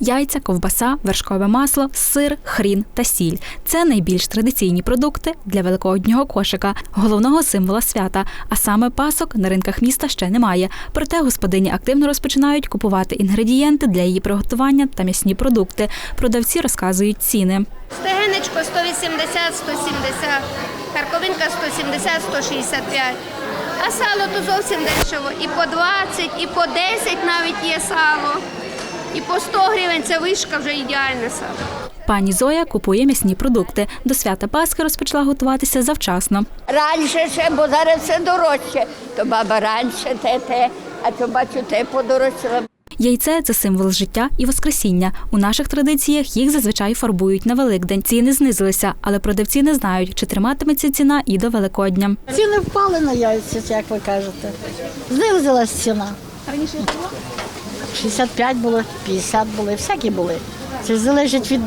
Яйця, ковбаса, вершкове масло, сир, хрін та сіль. Це найбільш традиційні продукти для великоднього кошика, головного символа свята. А саме пасок на ринках міста ще немає. Проте господині активно розпочинають купувати інгредієнти для її приготування та м'ясні продукти. Продавці розказують ціни. Стегенечко 180, 170, карковинка 170, 165. А сало то зовсім дешево. І по 20, і по 10 навіть є сало. І по 100 гривень це вишка вже ідеальне сало. Пані Зоя купує м'ясні продукти. До свята Пасхи розпочала готуватися завчасно. Раніше ще, бо зараз все дорожче. То баба раніше те, те, а то бачу, те подорожчало. Яйце це символ життя і воскресіння. У наших традиціях їх зазвичай фарбують на Великдень. Ціни знизилися, але продавці не знають, чи триматиметься ціна і до Великодня. Ціни впали на яйця, як ви кажете. Знизилась ціна. Раніше було? 65 було, 50 були, всякі були. Це залежить від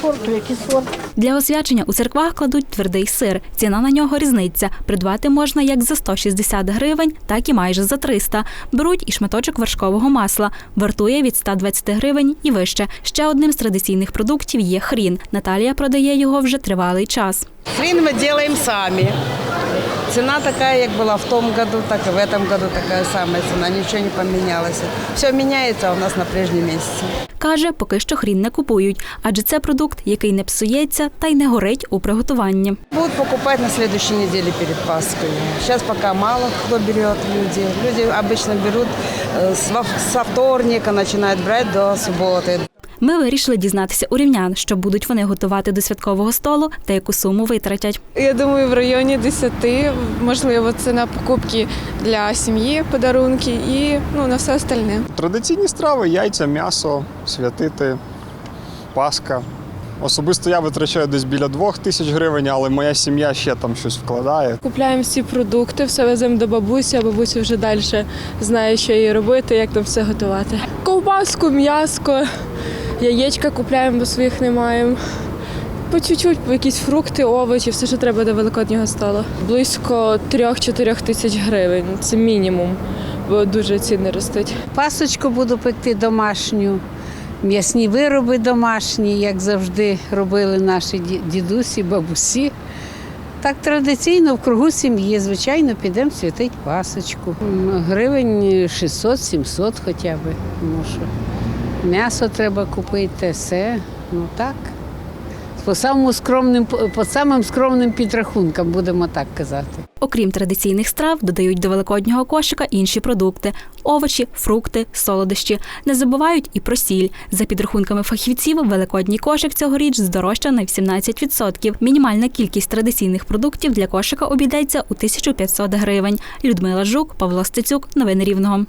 сорту, який сорт. Для освячення у церквах кладуть твердий сир. Ціна на нього різниця. Придбати можна як за 160 гривень, так і майже за 300. Беруть і шматочок вершкового масла. Вартує від 120 гривень і вище. Ще одним з традиційних продуктів є хрін. Наталія продає його вже тривалий час. Хрен мы делаем сами. Цена такая, как была в том году, так и в этом году такая самая цена. Ничего не поменялось. Все меняется а у нас на прежнем месяце. Каже, поки що хрін не купують, адже це продукт, який не псується та й не горить у приготуванні. Будут покупать на следующей неделе перед Пасхой. Сейчас пока мало кто берет люди. Люди обычно берут э, с во- со вторника, начинают брать до субботы. Ми вирішили дізнатися у рівнян, що будуть вони готувати до святкового столу та яку суму витратять. Я думаю, в районі 10, можливо, це на покупки для сім'ї, подарунки і ну, на все остальне. Традиційні страви яйця, м'ясо, святити, паска. Особисто я витрачаю десь біля двох тисяч гривень, але моя сім'я ще там щось вкладає. Купляємо всі продукти, все веземо до бабусі, а бабуся вже далі знає, що їй робити, як там все готувати. Ковбаску, м'яско, яєчка купляємо, бо своїх не маємо. По чуть-чуть, по якісь фрукти, овочі, все, що треба до великоднього столу. Близько 3-4 тисяч гривень. Це мінімум, бо дуже ціни ростуть. Пасочку буду пекти домашню, м'ясні вироби домашні, як завжди робили наші дідусі, бабусі. Так традиційно в кругу сім'ї, звичайно, підемо святити пасочку. Гривень 600-700 хоча б. Що м'ясо треба купити, все. Ну так. По самому скромним, по самим скромним підрахункам, будемо так казати. Окрім традиційних страв, додають до великоднього кошика інші продукти: овочі, фрукти, солодощі. Не забувають і про сіль. За підрахунками фахівців, великодній кошик цьогоріч здорожчав на 17%. Мінімальна кількість традиційних продуктів для кошика обійдеться у 1500 гривень. Людмила Жук, Павло Стецюк. Новини Рівного.